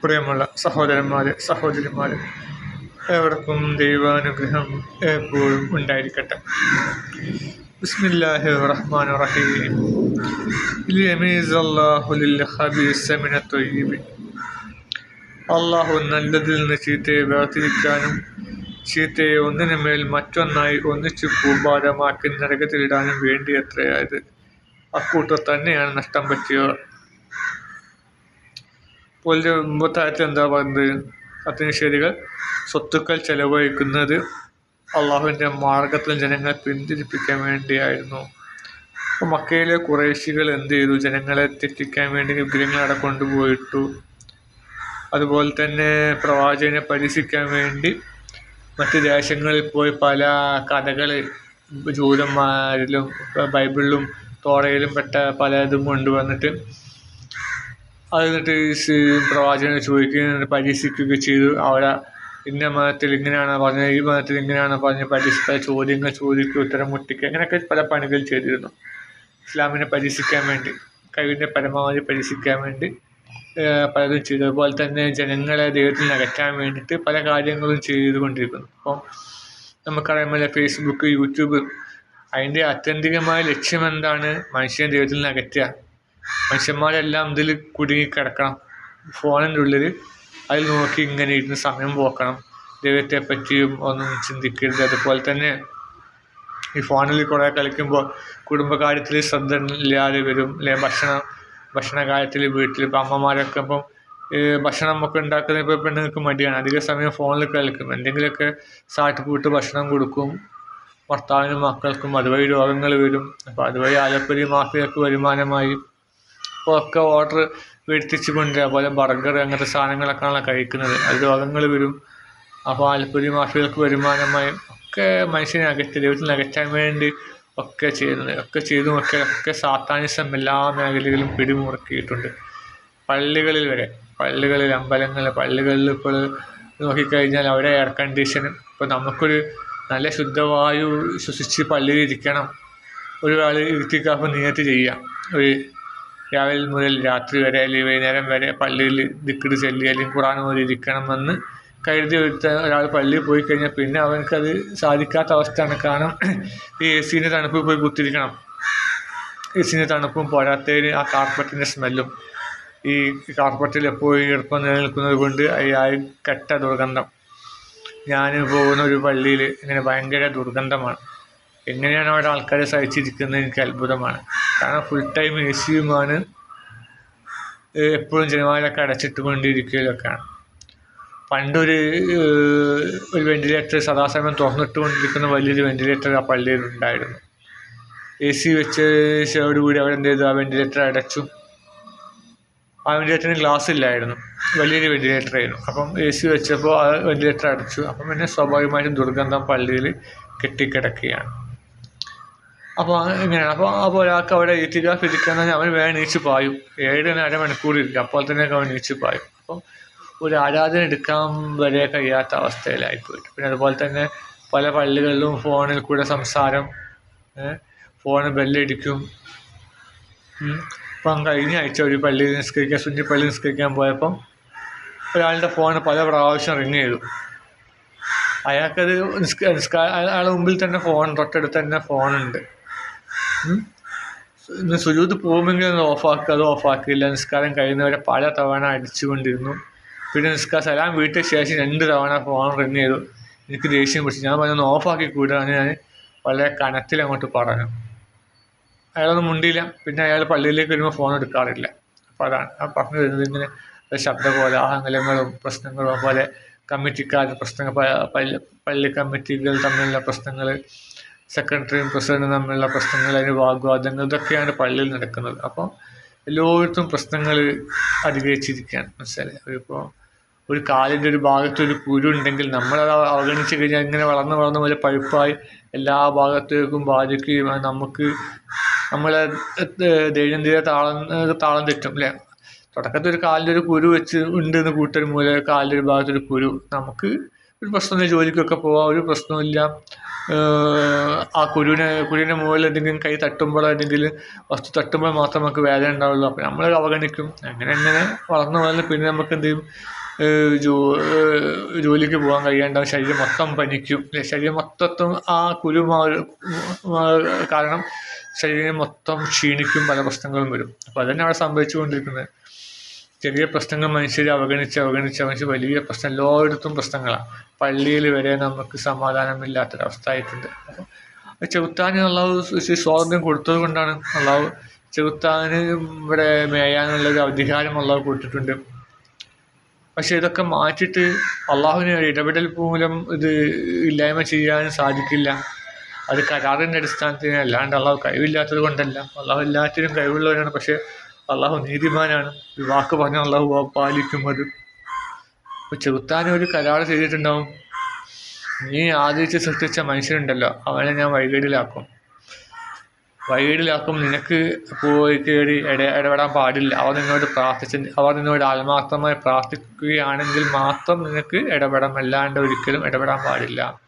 പ്രിയമുള്ള സഹോദരന്മാരെ സഹോദരിമാരെ ഏവർക്കും ദൈവാനുഗ്രഹം എപ്പോഴും ഉണ്ടായിരിക്കട്ടെ. ബിസ്മില്ലാഹി റഹ്മാൻ റഹീം. അള്ളാഹു നല്ലതിൽ നിന്ന് ചീത്തയെ വേർതിരിക്കാനും ചീത്തയെ ഒന്നിനു മേൽ മറ്റൊന്നായി ഒന്നിച്ചു കൂമ്പാരമാക്കി നരകത്തിലിടാനും വേണ്ടി എത്രയായത് അക്കൂട്ടർ തന്നെയാണ് നഷ്ടം പറ്റിയവർ. ഇപ്പോൾ മുമ്പത്തായിട്ട് എന്താ പറയുന്നത്? സത്യനിഷേധികൾ സ്വത്തുക്കൾ ചെലവഴിക്കുന്നത് അള്ളാഹുവിന്റെ മാർഗത്തിൽ ജനങ്ങളെ പിന്തിരിപ്പിക്കാൻ വേണ്ടിയായിരുന്നു. അപ്പോൾ മക്കയിലെ കുറേശികൾ എന്ത് ചെയ്തു? ജനങ്ങളെ തെറ്റിക്കാൻ വേണ്ടി വിഗ്രഹങ്ങളവിടെ കൊണ്ടുപോയിട്ടു. അതുപോലെ തന്നെ പ്രവാചകനെ പരിഹസിക്കാൻ വേണ്ടി മറ്റ് ദേശങ്ങളിൽ പോയി പല കഥകൾ ജൂതന്മാരിലും ബൈബിളിലും തോറയിലും പെട്ട പലതും കൊണ്ടുവന്നിട്ട് അത് എന്നിട്ട് പ്രവാചകനെ ചോദിക്കുകയും പരീക്ഷിക്കുകയൊക്കെ ചെയ്തു. അവിടെ ഇന്ന മതത്തിൽ ഇങ്ങനെയാണ് പറഞ്ഞത് ഈ മതത്തിൽ ഇങ്ങനെയാണ് പറഞ്ഞ് പരിഹസിച്ച ചോദ്യങ്ങൾ ചോദിക്കുക ഉത്തരം മുട്ടിക്കുക അങ്ങനെയൊക്കെ പല പണികൾ ചെയ്തിരുന്നു. ഇസ്ലാമിനെ പരീക്ഷിക്കാൻ വേണ്ടി കഴിവിന്റെ പരമാവധി പരീക്ഷിക്കാൻ വേണ്ടി പലതും ചെയ്തു. അതുപോലെ തന്നെ ജനങ്ങളെ ദൈവത്തിൽ അകറ്റാൻ വേണ്ടിയിട്ട് പല കാര്യങ്ങളും ചെയ്തുകൊണ്ടിരിക്കുന്നു. അപ്പം നമുക്കറിയാമല്ലോ ഫേസ്ബുക്ക് യൂട്യൂബ് അതിന്റെ ആത്യന്തികമായ ലക്ഷ്യം എന്താണ്? മനുഷ്യനെ ദൈവത്തിൽ നിന്ന് അകറ്റുക മനുഷ്യന്മാരെല്ലാം ഇതിൽ കുടുങ്ങി കിടക്കണം. ഫോണിന്റെ ഉള്ളിൽ അതിൽ നോക്കി ഇങ്ങനെ ഇരുന്ന് സമയം പോക്കണം. ദൈവത്തെ പറ്റിയും ഒന്നും ചിന്തിക്കരുത്. അതുപോലെ തന്നെ ഈ ഫോണിൽ കുറേ കളിക്കുമ്പോൾ കുടുംബകാര്യത്തിൽ ശ്രദ്ധ ഇല്ലാതെ വരും. അല്ലെ ഭക്ഷണം ഭക്ഷണ കാര്യത്തിൽ വീട്ടിൽ ഇപ്പം അമ്മമാരൊക്കെ ഇപ്പം ഭക്ഷണം ഒക്കെ ഉണ്ടാക്കുന്ന ഇപ്പോൾ പെണ്ണുങ്ങൾക്ക് മടിയാണ്. അധിക സമയം ഫോണിൽ കളിക്കും. എന്തെങ്കിലുമൊക്കെ സാറ്റ് പൂട്ട് ഭക്ഷണം കൊടുക്കും. ഭർത്താവിനും മക്കൾക്കും അതുവഴി രോഗങ്ങൾ വരും. അപ്പോൾ അതുവഴി ആലപ്പുരി മാഫിയൊക്കെ വരുമാനമായി ഒക്കെ ഓർഡർ വരുത്തിച്ച് കൊണ്ടുവരിക അതുപോലെ ബർഗർ അങ്ങനത്തെ സാധനങ്ങളൊക്കെയാണ് കഴിക്കുന്നത്. അത് രോഗങ്ങൾ വരും. അപ്പോൾ ആലപ്പുഴ മാഫിയകൾക്ക് വരുമാനമായി ഒക്കെ മനുഷ്യനെ അകറ്റി ദൈവത്തിൽ അകറ്റാൻ വേണ്ടി ഒക്കെ ചെയ്യുന്നത്. ഒക്കെ ചെയ്തും ഒക്കെ ഒക്കെ സാത്താനിസം എല്ലാ മേഖലകളിലും പിടിമുറുക്കിയിട്ടുണ്ട്. പള്ളികളിൽ വരെ പള്ളികളിൽ അമ്പലങ്ങൾ പള്ളികളിൽ ഇപ്പോൾ നോക്കിക്കഴിഞ്ഞാൽ അവിടെ എയർ കണ്ടീഷൻ ഇപ്പോൾ നമുക്കൊരു നല്ല ശുദ്ധവായു ശ്വസിച്ച് പള്ളിയിൽ ഇരിക്കണം. ഒരാൾ ഇരുത്തിക്കാപ്പ് നിയത്ത് ചെയ്യാം. ഒരു രാവിലെ മുതൽ രാത്രി വരെ അല്ലെങ്കിൽ വൈകുന്നേരം വരെ പള്ളിയിൽ ദിക്കിട് ചെല്ലി അല്ലെങ്കിൽ ഖുറാൻ പോലെ ഇരിക്കണമെന്ന് കരുതി ഒരുത്ത ഒരാൾ പള്ളിയിൽ പോയി കഴിഞ്ഞാൽ പിന്നെ അവനക്കത് സാധിക്കാത്ത അവസ്ഥയാണ്. കാരണം ഈ എ സീന്റെ തണുപ്പ് പോയി കുത്തിരിക്കണം. എ സീന്റെ തണുപ്പും പോരാത്തതിന് ആ കാർപ്പറ്റിന്റെ സ്മെല്ലും. ഈ കാർപ്പറ്റിൽ എപ്പോഴും ഈർപ്പം നിലനിൽക്കുന്നത് കൊണ്ട് ആ കെട്ട ദുർഗന്ധം. ഞാൻ പോകുന്ന ഒരു പള്ളിയിൽ ഇങ്ങനെ ഭയങ്കര ദുർഗന്ധമാണ്. എങ്ങനെയാണ് അവിടെ ആൾക്കാരെ സഹിച്ചിരിക്കുന്നത് എനിക്ക് അത്ഭുതമാണ്. കാരണം ഫുൾ ടൈം എ സിയുമാണ് എപ്പോഴും ജനവാലൊക്കെ അടച്ചിട്ട് കൊണ്ടിരിക്കുകയൊക്കെയാണ് പണ്ടൊരു ഒരു വെന്റിലേറ്റർ സദാസമയം തുറന്നിട്ട് കൊണ്ടിരിക്കുന്ന വലിയൊരു വെന്റിലേറ്റർ ആ പള്ളിയിൽ ഉണ്ടായിരുന്നു. എ സി വെച്ചോടുകൂടി അവിടെ എന്ത് ചെയ്തു? ആ വെന്റിലേറ്റർ അടച്ചു. ആ വെന്റിലേറ്ററിന് ഗ്ലാസ് ഇല്ലായിരുന്നു. വലിയൊരു വെന്റിലേറ്റർ ആയിരുന്നു. അപ്പം എ സി വെച്ചപ്പോൾ ആ വെന്റിലേറ്റർ അടച്ചു. അപ്പം പിന്നെ സ്വാഭാവികമായിട്ടും ദുർഗന്ധം പള്ളിയിൽ കെട്ടിക്കിടക്കുകയാണ്. അപ്പോൾ ഇങ്ങനെയാണ്. അപ്പോൾ അപ്പോൾ ഒരാൾക്ക് അവിടെ ഇത്തികാഫ് ഇരിക്കുന്ന അവൻ വേഗം നീച്ച് പായും. ഏഴ് അരമണിക്കൂർ ഇരിക്കും അപ്പോൾ തന്നെ അവൻ നീച്ച് പായും. അപ്പം ഒരു ആരാധന എടുക്കാൻ വരെ കഴിയാത്ത അവസ്ഥയിലായി പോയിട്ട്. പിന്നെ അതുപോലെ തന്നെ പല പള്ളികളിലും ഫോണിൽ കൂടെ സംസാരം ഫോണ് ബെല്ലടിക്കും. ഇപ്പം കഴിഞ്ഞ ആഴ്ച ഒരു പള്ളിയിൽ നിസ്കരിക്കാൻ സുന്നി പള്ളി നിസ്കരിക്കാൻ പോയപ്പം ഒരാളുടെ ഫോൺ പല പ്രാവശ്യം റിങ് ചെയ്തു. അയാൾക്കത് നിസ്കാ നിസ്കാ അയാളുടെ മുമ്പിൽ തന്നെ ഫോൺ തൊട്ടടുത്ത് തന്നെ ഫോണുണ്ട്. സുജൂത്ത് പോകുമെങ്കിൽ അത് ഓഫാക്കുക അത് ഓഫാക്കില്ല നിസ്കാരം കഴിയുന്നവരെ പല തവണ അടിച്ചുകൊണ്ടിരുന്നു. പിന്നെ നിസ്കാര സലാം വീട്ടിൽ ശേഷം രണ്ട് തവണ ഫോൺ റിങ് ചെയ്തു. എനിക്ക് ദേഷ്യം പിടിച്ചു. ഞാൻ പറഞ്ഞു ഓഫാക്കി കൂടാന്ന് ഞാൻ വളരെ കനത്തിൽ അങ്ങോട്ട് പറഞ്ഞു. അയാളൊന്നും മുണ്ടിയില്ല. പിന്നെ അയാൾ പള്ളിയിലേക്ക് വരുമ്പോൾ ഫോൺ എടുക്കാറില്ല. അപ്പോൾ അതാണ്. ആ പറഞ്ഞു വരുന്നത് ഇങ്ങനെ ശബ്ദ കോലാഹലങ്ങളും പ്രശ്നങ്ങളും അതുപോലെ കമ്മിറ്റിക്കാർ പ്രശ്നങ്ങൾ പള്ളി കമ്മിറ്റികൾ തമ്മിലുള്ള പ്രശ്നങ്ങൾ സെക്രട്ടറിയും പ്രസിഡന്റും തമ്മിലുള്ള പ്രശ്നങ്ങൾ അതിന് വാഗ്വാദങ്ങൾ ഇതൊക്കെയാണ് പള്ളിയിൽ നടക്കുന്നത്. അപ്പോൾ എല്ലായിടത്തും പ്രശ്നങ്ങൾ അധികരിച്ചിരിക്കുകയാണ്. മനസ്സിലായി? ഇപ്പോൾ ഒരു കാലിന്റെ ഒരു ഭാഗത്ത് ഒരു കുരു ഉണ്ടെങ്കിൽ നമ്മളത് അവഗണിച്ച് കഴിഞ്ഞാൽ ഇങ്ങനെ വളർന്ന് വളർന്ന് പോലെ പഴുപ്പായി എല്ലാ ഭാഗത്തേക്കും ബാധിക്കുകയും നമുക്ക് നമ്മളെ ദൈനംദിന താളം താളം തെറ്റും അല്ലേ? തുടക്കത്തിൽ ഒരു കാലിന്റെ ഒരു കുരു വെച്ച് ഉണ്ട് എന്ന് കൂട്ടൊരു മൂല കാലിന്റെ ഒരു ഭാഗത്തൊരു കുരു നമുക്ക് ഒരു പ്രശ്നമില്ല ജോലിക്കൊക്കെ പോവാം ഒരു പ്രശ്നമില്ല. ആ കുരുവിനെ കുരുവിന്റെ മുകളിൽ എന്തെങ്കിലും കൈ തട്ടുമ്പോഴോ അല്ലെങ്കിൽ വസ്തു തട്ടുമ്പോൾ മാത്രം നമുക്ക് വേദന ഉണ്ടാവുള്ളൂ. അപ്പോൾ നമ്മൾ അവഗണിക്കും. അങ്ങനെ അങ്ങനെ വളർന്നു വളർന്ന് പിന്നെ നമുക്ക് എന്ത് ചെയ്യും? ജോ ജോലിക്ക് പോകാൻ കഴിയാണ്ടാവും ശരീരം മൊത്തം പനിക്കും. ശരീരം മൊത്തത്തും ആ കുരു കാരണം ശരീരം മൊത്തം ക്ഷീണിക്കും പല പ്രശ്നങ്ങളും വരും. അപ്പോൾ അതന്നെ അവിടെ സംഭവിച്ചുകൊണ്ടിരിക്കുന്നത്. ചെറിയ പ്രശ്നങ്ങൾ മനുഷ്യരെ അവഗണിച്ച് അവഗണിച്ച് അവഗണിച്ച് വലിയ പ്രശ്നം എല്ലായിടത്തും പ്രശ്നങ്ങളാണ് പള്ളിയിൽ വരെ നമുക്ക് സമാധാനമില്ലാത്തൊരവസ്ഥ ആയിട്ടുണ്ട് അപ്പോൾ ചെകുത്താന് അള്ളാഹു സ്വാതന്ത്ര്യം കൊടുത്തത് കൊണ്ടാണ് അള്ളാഹു ചെകുത്താന് ഇവിടെ മേയാനുള്ളൊരു അധികാരം അള്ളാഹു കൊടുത്തിട്ടുണ്ട്. പക്ഷെ ഇതൊക്കെ മാറ്റിയിട്ട് അള്ളാഹുവിന് ഇടപെടൽ മൂലം ഇത് ഇല്ലായ്മ ചെയ്യാൻ സാധിക്കില്ല. അത് കരാറിന്റെ അടിസ്ഥാനത്തിന് അല്ലാണ്ട് അള്ളാഹു കഴിവില്ലാത്തത് കൊണ്ടല്ല. അള്ളാഹു എല്ലാത്തിനും കഴിവുള്ളവരാണ് പക്ഷേ അള്ളാഹു നീതിമാനാണ്. ഈ വാക്ക് പറഞ്ഞ അള്ളാഹു പാലിക്കും അത്. ഇപ്പോൾ ചെറുത്താനും ഒരു കരാർ ചെയ്തിട്ടുണ്ടാവും. നീ ആദരിച്ച് സൃഷ്ടിച്ച മനുഷ്യനുണ്ടല്ലോ അവനെ ഞാൻ വൈകേടിലാക്കും വൈകേടിലാക്കും നിനക്ക് പോയി കയറി ഇട ഇടപെടാൻ പാടില്ല. അവർ നിന്നോട് പ്രാർത്ഥിച്ച് അവർ നിന്നോട് ആത്മാർത്ഥമായി പ്രാർത്ഥിക്കുകയാണെങ്കിൽ മാത്രം നിനക്ക് ഇടപെടാം. അല്ലാണ്ട് ഒരിക്കലും ഇടപെടാൻ പാടില്ല.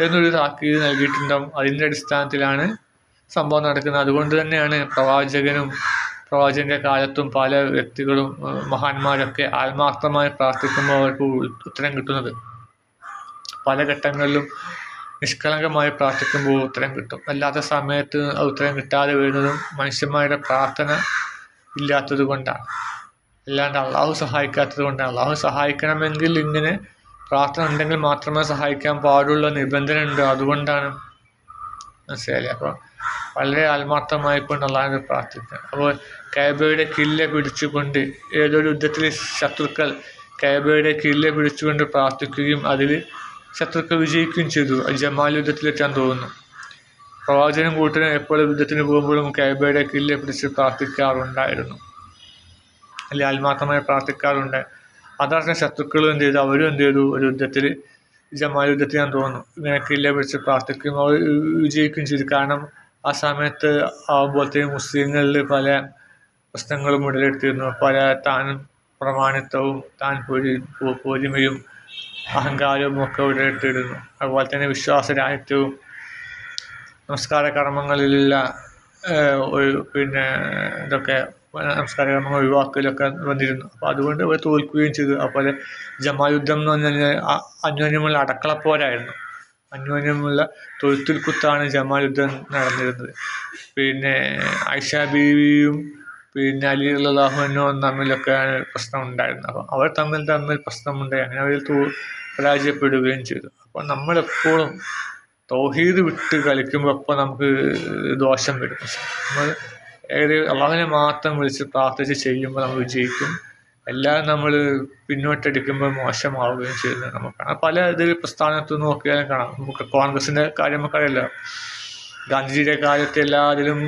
എന്നൊരു താക്കീത് നൽകിയിട്ടുണ്ടാവും. അതിന്റെ അടിസ്ഥാനത്തിലാണ് സംഭവം നടക്കുന്നത്. അതുകൊണ്ട് തന്നെയാണ് പ്രവാചകനും പ്രവാചകന്റെ കാലത്തും പല വ്യക്തികളും മഹാന്മാരൊക്കെ ആത്മാർത്ഥമായി പ്രാർത്ഥിക്കുമ്പോൾ അവർക്ക് ഉത്തരം കിട്ടുന്നത്. പല ഘട്ടങ്ങളിലും നിഷ്കളങ്കമായി പ്രാർത്ഥിക്കുമ്പോൾ ഉത്തരം കിട്ടും. അല്ലാത്ത സമയത്ത് ഉത്തരം കിട്ടാതെ വരുന്നതും മനുഷ്യന്മാരുടെ പ്രാർത്ഥന ഇല്ലാത്തത് കൊണ്ടാണ്. അല്ലാണ്ട് അള്ളാഹു സഹായിക്കാത്തത് കൊണ്ടാണ്. അള്ളാഹു സഹായിക്കണമെങ്കിൽ ഇങ്ങനെ പ്രാർത്ഥന ഉണ്ടെങ്കിൽ മാത്രമേ സഹായിക്കാൻ പാടുള്ള നിബന്ധന ഉണ്ട് അതുകൊണ്ടാണ് മനസ്സിലായില്ലേ? അപ്പോൾ വളരെ ആത്മാർത്ഥമായി കൊണ്ട് അള്ളാഹിനെ പ്രാർത്ഥിക്കുക. അപ്പോൾ കൈബയുടെ കില്ല പിടിച്ചുകൊണ്ട് ഏതൊരു യുദ്ധത്തിൽ ശത്രുക്കൾ കൈബയുടെ കില്ല പിടിച്ചുകൊണ്ട് പ്രാർത്ഥിക്കുകയും അതിൽ ശത്രുക്കൾ വിജയിക്കുകയും ചെയ്തു. അത് ജമാൽ യുദ്ധത്തിലെത്താൻ തോന്നുന്നു. പ്രവാചകനും കൂട്ടരും എപ്പോഴും യുദ്ധത്തിന് പോകുമ്പോഴും കൈബയുടെ കില്ല പിടിച്ച് പ്രാർത്ഥിക്കാറുണ്ടായിരുന്നു. അല്ലെങ്കിൽ ആത്മാർത്ഥമായി പ്രാർത്ഥിക്കാറുണ്ട്. അതാണ് ശത്രുക്കളും എന്ത് ചെയ്തു? അവരും എന്ത് ചെയ്തു? ഒരു യുദ്ധത്തിൽ ഞാൻ തോന്നുന്നു. ഇങ്ങനെ വിളിച്ച് പ്രാർത്ഥിക്കും. അവർ വിജയിക്കുകയും ചെയ്തു. കാരണം ആ സമയത്ത് ആകുമ്പോഴത്തേക്കും മുസ്ലിങ്ങളിൽ പല പ്രശ്നങ്ങളും ഉടലെടുത്തിരുന്നു. പല താനും പ്രമാണിത്വവും താൻ പൊരി പൊ- പൊലിമയും അഹങ്കാരവും ഒക്കെ ഉടലെടുത്തിരുന്നു. അതുപോലെ തന്നെ വിശ്വാസരാഹിത്യവും നമസ്കാര കർമ്മങ്ങളിലുള്ള ഒരു പിന്നെ ഇതൊക്കെ നമസ്കാര കർമ്മങ്ങൾ ഒഴിവാക്കലൊക്കെ വന്നിരുന്നു. അപ്പോൾ അതുകൊണ്ട് അവർ തോൽക്കുകയും ചെയ്തു. അതുപോലെ ജമാ യുദ്ധം എന്ന് പറഞ്ഞു കഴിഞ്ഞാൽ അന്യോന്യമുള്ള അടക്കളപ്പോരായിരുന്നു. അന്യോന്യമുള്ള തൊഴുത്തിൽ കുത്താണ് ജമാ യുദ്ധം നടന്നിരുന്നത്. പിന്നെ ഐഷ ബീവിയും പിന്നെ അലി അള്ളാഹുനും തമ്മിലൊക്കെയാണ് പ്രശ്നം ഉണ്ടായിരുന്നത് അപ്പോൾ അവർ തമ്മിൽ തമ്മിൽ പ്രശ്നമുണ്ടായി. അങ്ങനെ അവർ തോ പരാജയപ്പെടുകയും ചെയ്തു. അപ്പോൾ നമ്മളെപ്പോഴും തൗഹീദ് വിട്ട് കളിക്കുമ്പോൾ അപ്പോൾ നമുക്ക് ദോഷം വരും. നമ്മൾ ഏകദേശം അള്ളാഹുവിനെ മാത്രം വിളിച്ച് പ്രാർത്ഥിച്ച് ചെയ്യുമ്പോൾ നമ്മൾ വിജയിക്കും. എല്ലാം നമ്മൾ പിന്നോട്ടടിക്കുമ്പോൾ മോശമാവുകയും ചെയ്യുന്നത് നമുക്ക്. കാണാം പല ഇതിൽ പ്രസ്ഥാനത്ത് നോക്കിയാലും കാണാം. നമുക്ക് കോൺഗ്രസിന്റെ കാര്യം നമുക്കറിയില്ല. ഗാന്ധിജിയുടെ കാലത്ത് എല്ലാത്തിലും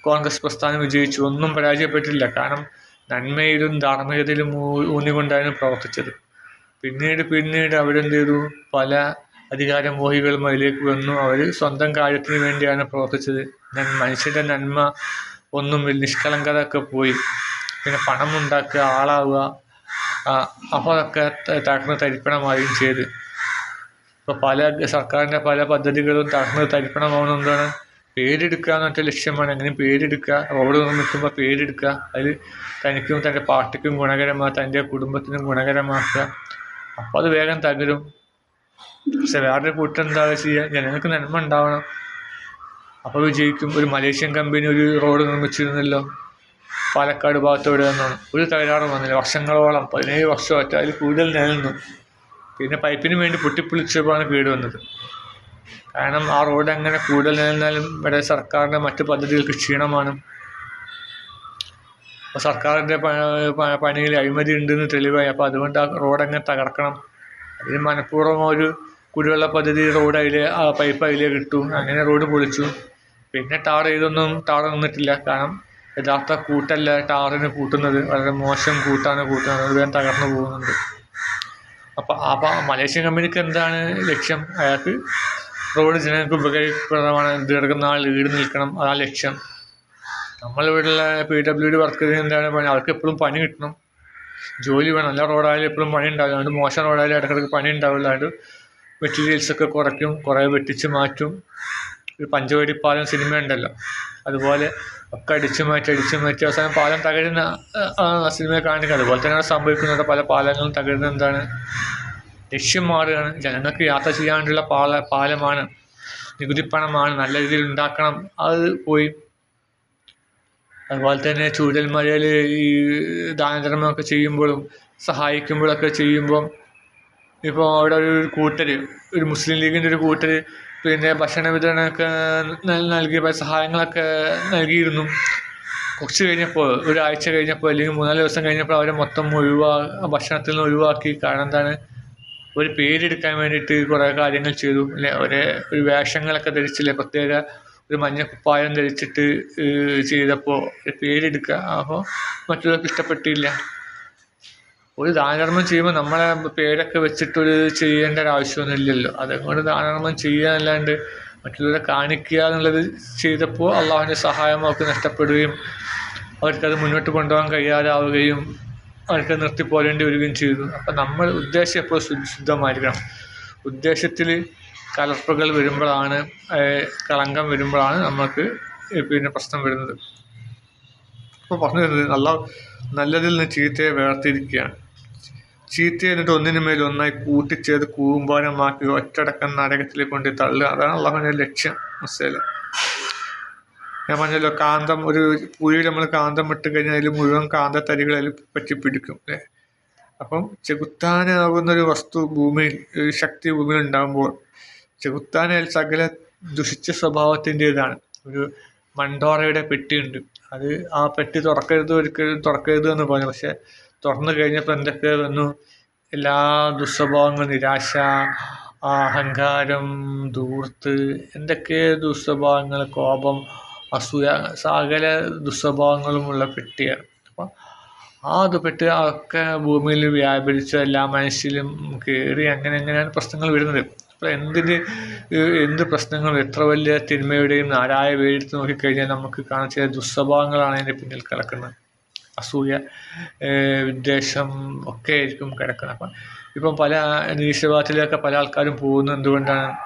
കോൺഗ്രസ് പ്രസ്ഥാനം വിജയിച്ചു. ഒന്നും പരാജയപ്പെട്ടില്ല കാരണം നന്മയിലും ധാർമ്മികതയിലും ഊന്നിക്കൊണ്ടായിരുന്നു പ്രവർത്തിച്ചത്. പിന്നീട് പിന്നീട് അവരെന്ത് ചെയ്തു പല അധികാരമോഹികളും അതിലേക്ക് വന്നു. അവർ സ്വന്തം കാര്യത്തിന് വേണ്ടിയാണ് പ്രവർത്തിച്ചത്. ഞാൻ മനുഷ്യന്റെ നന്മ ഒന്നും വലിയ നിഷ്കളങ്കത ഒക്കെ പോയി. പിന്നെ പണം ഉണ്ടാക്കുക ആളാവുക അപ്പോൾ അതൊക്കെ തകർന്ന് തരിപ്പണമാവുകയും ചെയ്ത്. ഇപ്പോൾ പല സർക്കാരിന്റെ പല പദ്ധതികളും തകർന്ന് തരിപ്പണമാവുന്ന എന്താണ്? പേരെടുക്കുക എന്നൊറ്റ ലക്ഷ്യമാണ്. എങ്ങനെയും പേരെടുക്കുക. റോഡ് നിർമ്മിക്കുമ്പോൾ പേരെടുക്കുക. അതിൽ തനിക്കും തന്റെ പാർട്ടിക്കും ഗുണകരമാക്കുക തന്റെ കുടുംബത്തിനും ഗുണകരമാക്കുക. അപ്പോൾ അത് വേഗം തകരും. പക്ഷെ വേറൊരു കൂട്ടം എന്താ ചെയ്യുക ജനങ്ങൾക്ക് നന്മ ഉണ്ടാവണം. അപ്പോൾ വിജയിക്കും. ഒരു മലേഷ്യൻ കമ്പനി ഒരു റോഡ് നിർമ്മിച്ചിരുന്നല്ലോ. പാലക്കാട് ഭാഗത്തോടെ നിന്നാണ് ഒരു തകരാറും വന്നില്ല. വർഷങ്ങളോളം പതിനേഴ് വർഷം അതിൽ കൂടുതൽ നിലനിന്നു. പിന്നെ പൈപ്പിന് വേണ്ടി പൊട്ടിപ്പൊളിച്ചപ്പോഴാണ് കേട് വന്നത്. കാരണം ആ റോഡ് അങ്ങനെ കൂടുതൽ നിലനിന്നാലും ഇവിടെ സർക്കാരിന്റെ മറ്റു പദ്ധതികൾക്ക് ക്ഷീണമാണ്. അപ്പോൾ സർക്കാരിന്റെ പണിയിൽ അഴിമതി ഉണ്ടെന്ന് തെളിവായി. അപ്പോൾ അതുകൊണ്ട് ആ റോഡ് അങ്ങനെ തകർക്കണം? അതിന് മനഃപൂർവം ഒരു കുടിവെള്ള പദ്ധതി റോഡ് അതിലെ ആ പൈപ്പ് അതിലേക്ക് ഇട്ടു. അങ്ങനെ റോഡ് പൊളിച്ചു. പിന്നെ ടാർ ചെയ്തൊന്നും ടാർ നിന്നിട്ടില്ല. കാരണം യഥാർത്ഥ കൂട്ടല്ല ടാറിന് കൂട്ടുന്നത്. വളരെ മോശം കൂട്ടാണ് കൂട്ടുന്നത്. അത് വേഗം തകർന്നു പോകുന്നുണ്ട്. അപ്പോൾ അപ്പോൾ മലേഷ്യൻ കമ്പനിക്ക് എന്താണ് ലക്ഷ്യം? അയാൾക്ക് റോഡ് ജനങ്ങൾക്ക് ഉപകാരപ്രദമാണ്. ദീർഘനാൾ ഈട് നിൽക്കണം. അതാണ് ലക്ഷ്യം. നമ്മളിവിടെയുള്ള പി ഡബ്ല്യു ഡി വർക്കറിന് എന്താണ് പണി? അവർക്ക് എപ്പോഴും പണി കിട്ടണം. ജോലി വേണം. നല്ല റോഡായാലും എപ്പോഴും പണി ഉണ്ടാവില്ല. അതുകൊണ്ട് മോശം റോഡായാലും ഇടയ്ക്കിടയ്ക്ക് പണി ഉണ്ടാവില്ല. അതുകൊണ്ട് മെറ്റീരിയൽസൊക്കെ കുറയ്ക്കും കുറേ വെട്ടിച്ച് മാറ്റും. ഒരു പഞ്ചവടി പാലം സിനിമ ഉണ്ടല്ലോ. അതുപോലെ ഒക്കെ അടിച്ചു മാറ്റി അടിച്ചു മാറ്റി അവസാനം പാലം തകരുന്ന സിനിമയെ കാണിക്കുന്നത്. അതുപോലെ തന്നെയാണ് സംഭവിക്കുന്നത് പല പാലങ്ങളും തകരുന്നത് എന്താണ്? ലക്ഷ്യം മാറുകയാണ്. ജനങ്ങൾക്ക് യാത്ര ചെയ്യാനുള്ള പാല പാലമാണ്. നികുതിപ്പണമാണ് നല്ല രീതിയിൽ ഉണ്ടാക്കണം. അത് പോയി. അതുപോലെ തന്നെ ചൂരൽമലയിൽ ഈ ദാനധർമ്മമൊക്കെ ചെയ്യുമ്പോഴും സഹായിക്കുമ്പോഴൊക്കെ ചെയ്യുമ്പം ഇപ്പോൾ അവിടെ ഒരു കൂട്ടർ ഒരു മുസ്ലിം ലീഗിന്റെ ഒരു കൂട്ടർ പിന്നെ ഭക്ഷണ വിതരണമൊക്കെ നൽകി സഹായങ്ങളൊക്കെ നൽകിയിരുന്നു. കുറച്ച് കഴിഞ്ഞപ്പോൾ ഒരാഴ്ച കഴിഞ്ഞപ്പോൾ അല്ലെങ്കിൽ മൂന്നാൽ ദിവസം കഴിഞ്ഞപ്പോൾ അവരെ മൊത്തം ഒഴിവാ ഭക്ഷണത്തിൽ നിന്ന് ഒഴിവാക്കി. കാരണം എന്താണ്? ഒരു പേരെടുക്കാൻ വേണ്ടിയിട്ട് കുറേ കാര്യങ്ങൾ ചെയ്തു. അല്ലെ ഒരേ ഒരു വേഷങ്ങളൊക്കെ ധരിച്ചില്ലേ പ്രത്യേക ഒരു മഞ്ഞ കുപ്പായം ധരിച്ചിട്ട് ചെയ്തപ്പോൾ പേരെടുക്കുക. അപ്പോൾ മറ്റുള്ളവർക്ക് ഇഷ്ടപ്പെട്ടില്ല. ഒരു ദാനധർമ്മം ചെയ്യുമ്പോൾ നമ്മളെ പേരൊക്കെ വെച്ചിട്ടൊരു ചെയ്യേണ്ട ഒരു ആവശ്യമൊന്നും ഇല്ലല്ലോ. അതുകൊണ്ട് ദാനധർമ്മം ചെയ്യുക മറ്റുള്ളവരെ കാണിക്കുക എന്നുള്ളത് ചെയ്തപ്പോൾ അള്ളാഹുവിന്റെ സഹായം അവർക്ക് നഷ്ടപ്പെടുകയും അവർക്കത് മുന്നോട്ട് കൊണ്ടുപോകാൻ കഴിയാതാവുകയും അവർക്ക് നിർത്തിപ്പോരേണ്ടി വരികയും ചെയ്തു. അപ്പം നമ്മൾ ഉദ്ദേശം എപ്പോഴും ശുദ്ധമായിരിക്കണം. ഉദ്ദേശത്തിൽ കലർപ്പുകൾ വരുമ്പോഴാണ് കളങ്കം വരുമ്പോഴാണ് നമുക്ക് പിന്നെ പ്രശ്നം വരുന്നത്. അപ്പോൾ പറഞ്ഞു തരുന്നത് നല്ല നല്ലതിൽ നിന്ന് ചീത്തയെ വേർതിരിക്കുകയാണ്. ചീത്ത ഒന്നിനുമേൽ ഒന്നിനു മേൽ ഒന്നായി കൂട്ടിച്ചേർത്ത് കൂമ്പാരമാക്കി ഒറ്റടക്കം നരകത്തിലേക്ക് കൊണ്ട് തള്ളുക. അതാണ് അള്ളാഹുവിന്റെ ലക്ഷ്യം. മുസ്ലിം ഞാൻ പറഞ്ഞല്ലോ കാന്തം ഒരു പുഴയിൽ നമ്മൾ കാന്തം ഇട്ട് കഴിഞ്ഞാൽ അതിൽ മുഴുവൻ കാന്തത്തരികൾ അതിൽ പറ്റി പിടിക്കും അല്ലേ? അപ്പം ചെകുത്താനാകുന്ന ഒരു വസ്തു ഭൂമിയിൽ ഒരു ശക്തി ഭൂമിയിൽ ഉണ്ടാകുമ്പോൾ ചെകുത്താനയിൽ സകല ദുഷിച്ച സ്വഭാവത്തിന്റെ സ്വഭാവത്തിന്റെതാണ്. ഒരു മണ്ടോറയുടെ പെട്ടിയുണ്ട്. അത് ആ പെട്ടി തുറക്കരുത് ഒരിക്കലും തുറക്കരുത് എന്ന് പറഞ്ഞു. പക്ഷെ തുറന്നു കഴിഞ്ഞപ്പോൾ എന്തൊക്കെ വന്നു? എല്ലാ ദുസ്വഭാവങ്ങളും നിരാശ അഹങ്കാരം ദൂർത്ത് എന്തൊക്കെ ദുസ്വഭാവങ്ങൾ കോപം അസൂയ സകല ദുസ്വഭാവങ്ങളുമുള്ള പെട്ടിയാണ്. അപ്പം ആ അത് പെട്ടി ഒക്കെ ഭൂമിയിൽ വ്യാപരിച്ച് എല്ലാ മനുഷ്യരിലും കയറി അങ്ങനെ അങ്ങനെയാണ് പ്രശ്നങ്ങൾ വരുന്നത്. അപ്പോൾ എന്തിന് എന്ത് പ്രശ്നങ്ങളും എത്ര വലിയ തിന്മയുടെയും നാരായ വേടിച്ച് നോക്കിക്കഴിഞ്ഞാൽ നമുക്ക് കാണാൻ ചില ദുസ്വഭാവങ്ങളാണ് അതിന്റെ പിന്നിൽ കിടക്കുന്നത് അസൂയ വിദ്വേഷം ഒക്കെ ആയിരിക്കും കിടക്കുന്നത്. അപ്പം ഇപ്പം പല നിരീശ്വരവാദത്തിലൊക്കെ പല ആൾക്കാരും പോകുന്നത് എന്തുകൊണ്ടാണ്?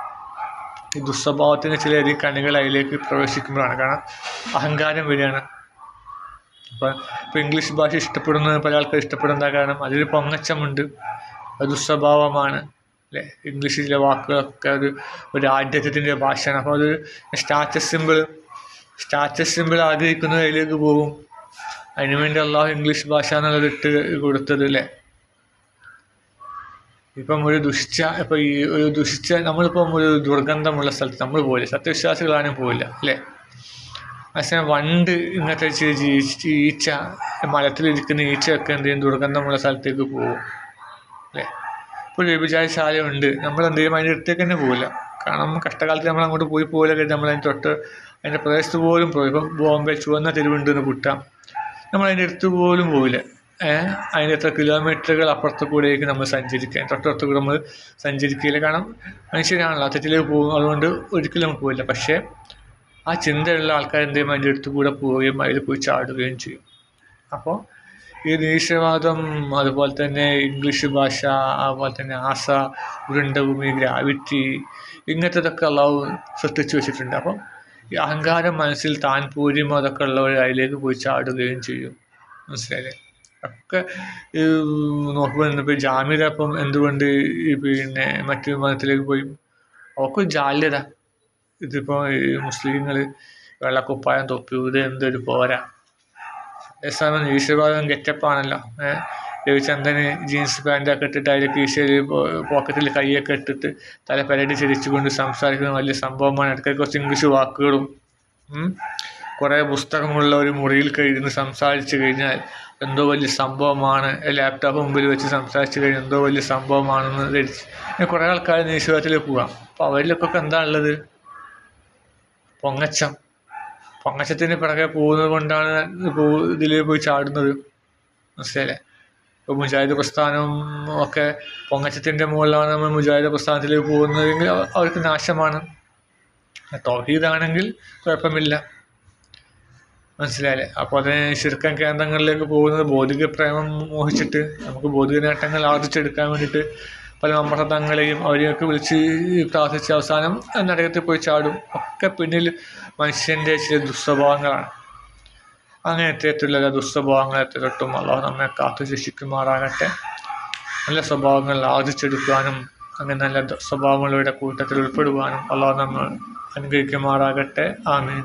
ഈ ദുസ്വഭാവത്തിന് ചിലയധികം കണികൾ അതിലേക്ക് പ്രവേശിക്കുമ്പോഴാണ്. കാരണം അഹങ്കാരം വരികയാണ്. അപ്പം ഇപ്പം ഇംഗ്ലീഷ് ഭാഷ ഇഷ്ടപ്പെടുന്ന പല ആൾക്കാർ ഇഷ്ടപ്പെടുന്ന കാരണം അതിൽ പൊങ്ങച്ചമുണ്ട്. അത് ദുസ്വഭാവമാണ്. അല്ലേ? ഇംഗ്ലീഷിലെ വാക്കുകളൊക്കെ ഒരു ഒരു ആഢ്യത്വത്തിന്റെ ഭാഷയാണ്. അപ്പോൾ അതൊരു സ്റ്റാറ്റസ് സിമ്പിൾ സ്റ്റാറ്റസ് സിമ്പിൾ ആഗ്രഹിക്കുന്നത് അതിലേക്ക് പോകും. അതിനുവേണ്ടി അള്ളാഹു ഇംഗ്ലീഷ് ഭാഷ എന്നുള്ളത് ഇട്ട് കൊടുത്തത് അല്ലേ ഇപ്പം ഒരു ദുഷിച്ച ഇപ്പം ഈ ഒരു ദുഷിച്ച നമ്മളിപ്പം ഒരു ദുർഗന്ധമുള്ള സ്ഥലത്ത് നമ്മൾ പോയില്ല. സത്യവിശ്വാസികളാണ് പോയില്ല അല്ലേ പക്ഷേ വണ്ട് ഇങ്ങനത്തെ ഈച്ച മലത്തിലിരിക്കുന്ന ഈച്ചയൊക്കെ എന്ത് ചെയ്യും? ദുർഗന്ധമുള്ള സ്ഥലത്തേക്ക് പോകും അല്ലേ ഇപ്പോൾ വ്യഭിചാരശാലയുണ്ട്. നമ്മൾ എന്ത് ചെയ്യും? അതിന്റെ അടുത്തേക്ക് തന്നെ പോകില്ല കാരണം കഷ്ടകാലത്ത് നമ്മൾ അങ്ങോട്ട് പോയി പോകില്ല കഴിഞ്ഞാൽ നമ്മൾ അതിന്റെ തൊട്ട് അതിന്റെ പ്രദേശത്ത് പോലും പോയി. ഇപ്പം ബോംബെ ചുവന്ന തെരുവുണ്ട് എന്ന് കുട്ടാം. നമ്മൾ അതിന്റെ അടുത്ത് പോലും പോവില്ല. ഏഹ് അതിന്റെ എത്ര കിലോമീറ്ററുകൾ അപ്പുറത്ത് കൂടെയേക്ക് നമ്മൾ സഞ്ചരിക്കുക. തൊട്ടടുത്ത് കൂടെ നമ്മൾ സഞ്ചരിക്കില്ല കാരണം മനുഷ്യരാണല്ലോ അത്തരത്തിലേക്ക് പോകും. അതുകൊണ്ട് ഒരിക്കലും നമുക്ക് പോവില്ല. പക്ഷേ ആ ചിന്തയുള്ള ആൾക്കാർ എന്ത് ചെയ്യും? അതിന്റെ അടുത്ത് കൂടെ പോവുകയും അതിൽ പോയി ചാടുകയും ചെയ്യും. അപ്പോൾ ഈ നിരീശ്വരവാദം അതുപോലെ തന്നെ ഇംഗ്ലീഷ് ഭാഷ അതുപോലെ തന്നെ ആസ ഉരുണ്ടഭൂമി ഗ്രാവിറ്റി ഇങ്ങനത്തതൊക്കെ അള്ളാഹു സൃഷ്ടിച്ചു വെച്ചിട്ടുണ്ട്. അപ്പം ഈ അഹങ്കാരം മനസ്സിൽ താൻ പൂര്യമോ അതൊക്കെ ഉള്ളവർ അതിലേക്ക് പോയി ചാടുകയും ചെയ്യും. മനസ്സിലായില്ലേ? ഒക്കെ നോക്കുമ്പോൾ ഇപ്പോൾ ജാമ്യത അപ്പം എന്തുകൊണ്ട് പിന്നെ മറ്റു മതത്തിലേക്ക് പോയി? അവർക്ക് ജാല്യത. ഇതിപ്പോൾ മുസ്ലിങ്ങൾ വെള്ളക്കുപ്പായം തൊപ്പി ഇത് എന്തൊരു പോരാ. അതേസമയം ഈശ്വരവാദം ഗെറ്റപ്പാണല്ലോ. ഏഹ് രവിചന്ദ്രന് ജീൻസ് പാന്റൊക്കെ ഇട്ടിട്ട് അതിൽ കീശയിൽ പോക്കറ്റിൽ കൈയൊക്കെ ഇട്ടിട്ട് തല പരടി ചിരിച്ചുകൊണ്ട് സംസാരിക്കുന്ന വലിയ സംഭവമാണ്. ഇടയ്ക്ക് കുറച്ച് ഇംഗ്ലീഷ് വാക്കുകളും. കുറേ പുസ്തകങ്ങളുള്ള ഒരു മുറിയിൽ കഴിഞ്ഞ് സംസാരിച്ച് കഴിഞ്ഞാൽ എന്തോ വലിയ സംഭവമാണ്. ലാപ്ടോപ്പ് മുമ്പിൽ വെച്ച് സംസാരിച്ച് കഴിഞ്ഞാൽ എന്തോ വലിയ സംഭവമാണെന്ന് ധരിച്ച് കുറേ ആൾക്കാർ ഈശ്വരത്തിലേക്ക് പോകാം അപ്പോൾ അവരിലൊക്കെ എന്താ ഉള്ളത് പൊങ്ങച്ചം. പൊങ്ങച്ചത്തിന് പിറകെ പോകുന്നത് കൊണ്ടാണ് ഇതിൽ പോയി ചാടുന്നത്. മനസ്സിലായില്ലേ? മുജാഹിദ് പ്രസ്ഥാനം ഒക്കെ പൊങ്ങച്ചത്തിന്റെ മുകളിലാണ് നമ്മൾ മുജാഹിദ് പ്രസ്ഥാനത്തിലേക്ക് പോകുന്നതെങ്കിൽ അവ- അവർക്ക് നാശമാണ്. തൗഹീദാണെങ്കിൽ കുഴപ്പമില്ല. മനസ്സിലായില്ലേ? അപ്പോൾ അതിന് ചുരുക്കം കേന്ദ്രങ്ങളിലേക്ക് പോകുന്നത് ഭൗതിക പ്രേമം മോഹിച്ചിട്ട് നമുക്ക് ഭൗതിക നേട്ടങ്ങൾ ആർജിച്ചെടുക്കാൻ വേണ്ടിയിട്ട് പല മമ്പ്രതങ്ങളെയും അവരെയൊക്കെ വിളിച്ച് പ്രാർത്ഥിച്ച് അവസാനം നരകത്തിൽ പോയി ചാടും. ഒക്കെ പിന്നിൽ മനുഷ്യന്റെ ചില ദുസ്വഭാവങ്ങളാണ്. അങ്ങനത്തെ എല്ലാ ദുസ്വഭാവങ്ങളെ തിരട്ടും അള്ളാഹു നമ്മെ കാത്തു ശിക്ഷിക്കുമാറാകട്ടെ നല്ല സ്വഭാവങ്ങൾ ആർജിച്ചെടുക്കാനും അങ്ങനെ നല്ല സ്വഭാവങ്ങളുടെ കൂട്ടത്തിൽ ഉൾപ്പെടുവാനും അള്ളാഹു നമ്മൾ അനുഗ്രഹിക്കുമാറാകട്ടെ ആമീൻ